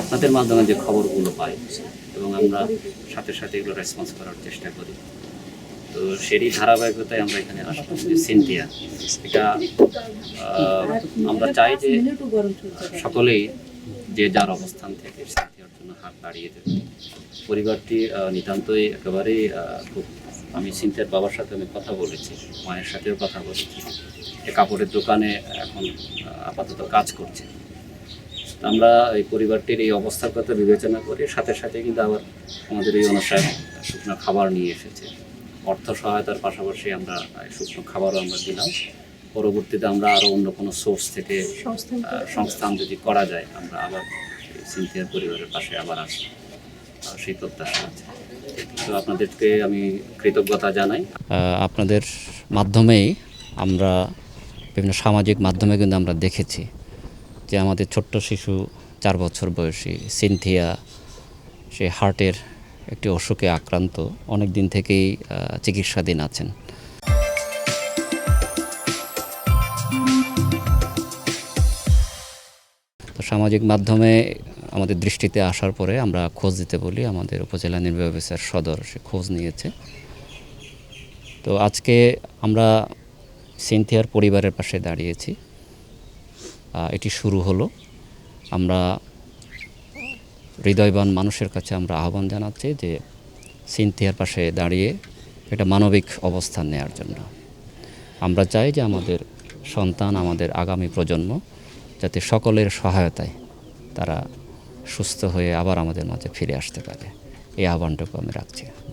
আপনাদের মাধ্যমে যে খবরগুলো পাই, এবং আমরা সাথে সাথে এগুলো রেসপন্স করার চেষ্টা করি। তো সেরই ধারাবাহিকতায় আমরা এখানে আসলাম, যে এটা আমরা চাই যে সকলেই যে যার অবস্থান থেকে সিনথিয়ার জন্য হাত বাড়িয়ে দেবে। পরিবারটি নিতান্তই একেবারেই খুব, আমি সিনথিয়ার বাবার সাথে আমি কথা বলেছি, মায়ের সাথেও কথা বলেছি। কাপড়ের দোকানে এখন আপাতত কাজ করছে। আমরা এই পরিবারটির এই অবস্থার কথা বিবেচনা করে সাথে সাথে কিন্তু আবার আমাদের এই অনুষ্ঠান শুকনো খাবার নিয়ে এসেছে। অর্থ সহায়তার পাশাপাশি আমরা শুকনো খাবারও আমরা দিলাম। পরবর্তীতে আমরা আরও অন্য কোনো সোর্স থেকে সংস্থান যদি করা যায় আমরা আবার সিনথিয়ার পরিবারের পাশে আবার আসি আর সেই প্রত্যাশা আছে। তো আপনাদেরকে আমি কৃতজ্ঞতা জানাই। আপনাদের মাধ্যমেই আমরা বিভিন্ন সামাজিক মাধ্যমে কিন্তু আমরা দেখেছি। যে আমাদের ছোট্ট শিশু, চার বছর বয়সী সিনথিয়া, সে হার্টের একটি অসুখে আক্রান্ত অনেক দিন থেকেই চিকিৎসাধীন আছেন। তো সামাজিক মাধ্যমে আমাদের দৃষ্টিতে আসার পরে আমরা খোঁজ দিতে বলি, আমাদের উপজেলা নির্বাহী অফিসার সদর, সে খোঁজ নিয়েছে। তো আজকে আমরা সিনথিয়ার পরিবারের পাশে দাঁড়িয়েছি। এটি শুরু হলো। আমরা হৃদয়বান মানুষের কাছে আমরা আহ্বান জানাচ্ছি যে সিনথিয়ার পাশে দাঁড়িয়ে এটা মানবিক অবস্থান নেওয়ার জন্য। আমরা চাই যে আমাদের সন্তান, আমাদের আগামী প্রজন্ম যাতে সকলের সহায়তায় তারা সুস্থ হয়ে আবার আমাদের মাঝে ফিরে আসতে পারে। এই আহ্বানটুকু আমি রাখছি।